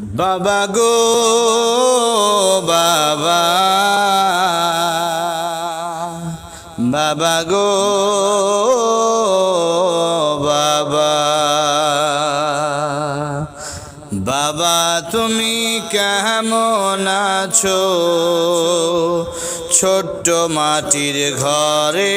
বাবা গো বাবা। বাবা গো বাবা। বাবা তুমি কেমন আছো? ছোট্ট মাটির ঘরে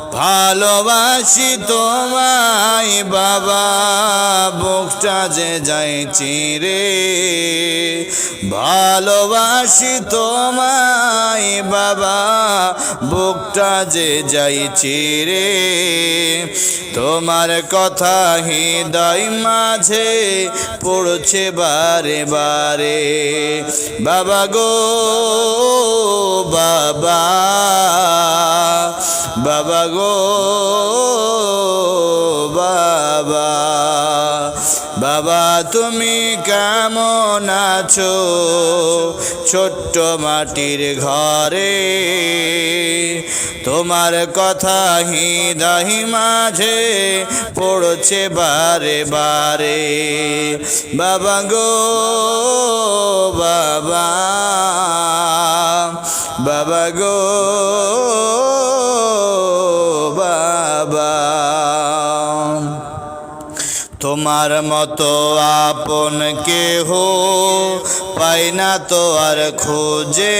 ভালোবাসি তোমায় বাবা, বুকটা যে যাইছি রে। ভালোবাসি তোমায় বাবা, বুকটা যে যাইছি রে। তোমার কথা হৃদয় মাঝে পড়ছে বারে বারে। বাবা গো, বাবা বাবা গো, বাবা বাবা তুমি কেমন আছো? ছোট্ট মাটির ঘরে তোমার কথা হৃদয় মাঝে পড়ছে বারে বারে। বাবা গো, বাবা বাবা গো বাবা। তোমার মতো আপন কেহ পাই না তো আর খোঁজে।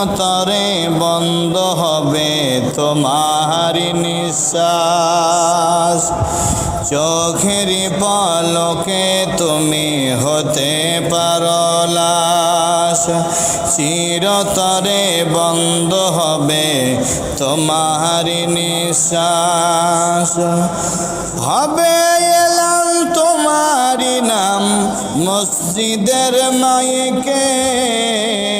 চিরতরে বন্ধ হবে তোমার নিঃশ্বাস। চোখের পলকে তুমি হতে পারো লাশ। চিরতরে বন্ধ হবে তোমার নিঃশ্বাস। হবে এলাম তোমারি নাম মসজিদের মাইকে।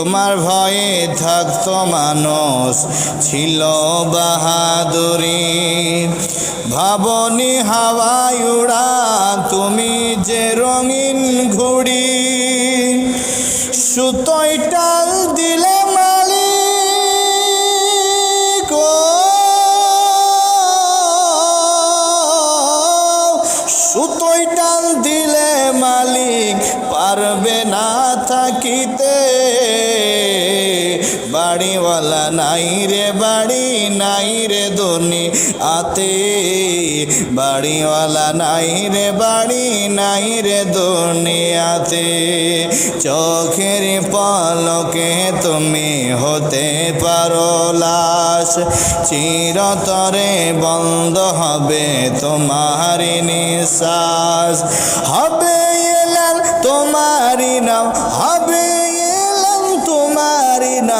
তোমার ভয়ে থাকতো মানুষ ছিল বাহাদুরি। ভাবনি হাওয়ায় উড়া তুমি যে রঙিন ঘুড়ি। সুতোয় টাল দিলে মালিক সুতোয় টাল দিলে মালিক, পারবে না থাকিতে বাড়িওয়ালা নাই রে, বাড়ি নাই রে দনি আতে। বাড়িওয়ালা নাই রে, বাড়ি নাই রে দুনিয়াতে চোখের পলকে তুমি হতে পারো লাশ। চিরতরে বন্ধ হবে তোমার নিঃশ্বাস। হবে তোমারই নাম, হবে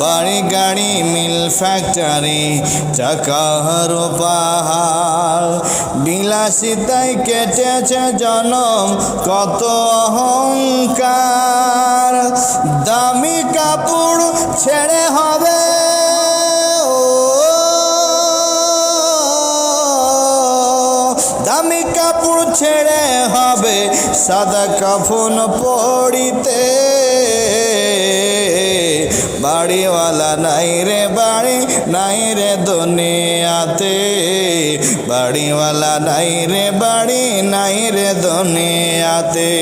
বাড়ি গাড়ি, মিল ফ্যাক্টরি টাকার পাহাড়। বিলাসিতায় কেটেছে জনম, কত অহংকার। দামি কাপড় ছেড়ে হবে দামি কাপড় ছেড়ে হবে, সাদা কাফন পড়িতে বাড়িওয়ালা নাই রে বাড়ি, নাই রে দুনিয়াতে। বাড়িওয়ালা নাই রে বাড়ি, নাই রে দুনিয়াতে।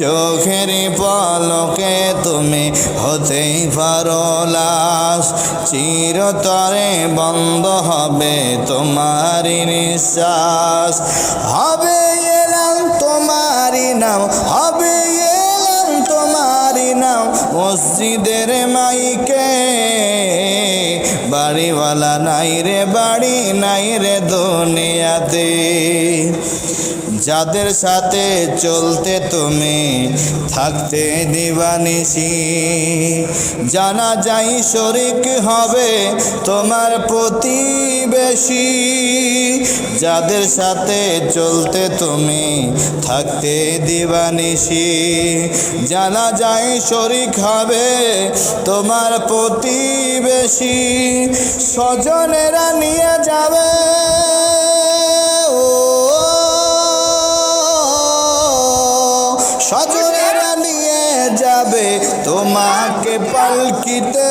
চোখের পলকে তুমি হতেই পারো লাশ। চিরতরে বন্ধ হবে তোমার নিঃশ্বাস। হবে এলাম তোমারই নাম, হবে মসজিদের মাইকে, বাড়িওয়ালা নাই রে, বাড়ি নাই রে দুনিয়াতে। যাদের সাথে চলতে তুমি থাকতে দিবানিসি জানা যাই শরিক হবে তোমার প্রতিবেশী। যাদের সাথে চলতে তুমি থাকতে দিবানিসি জানা যায় শরিক হবে তোমার প্রতিবেশী। স্বজনেরা নিয়ে যাবে। স্বজনেরা নিয়ে যাবে তোমাকে পালকিতে।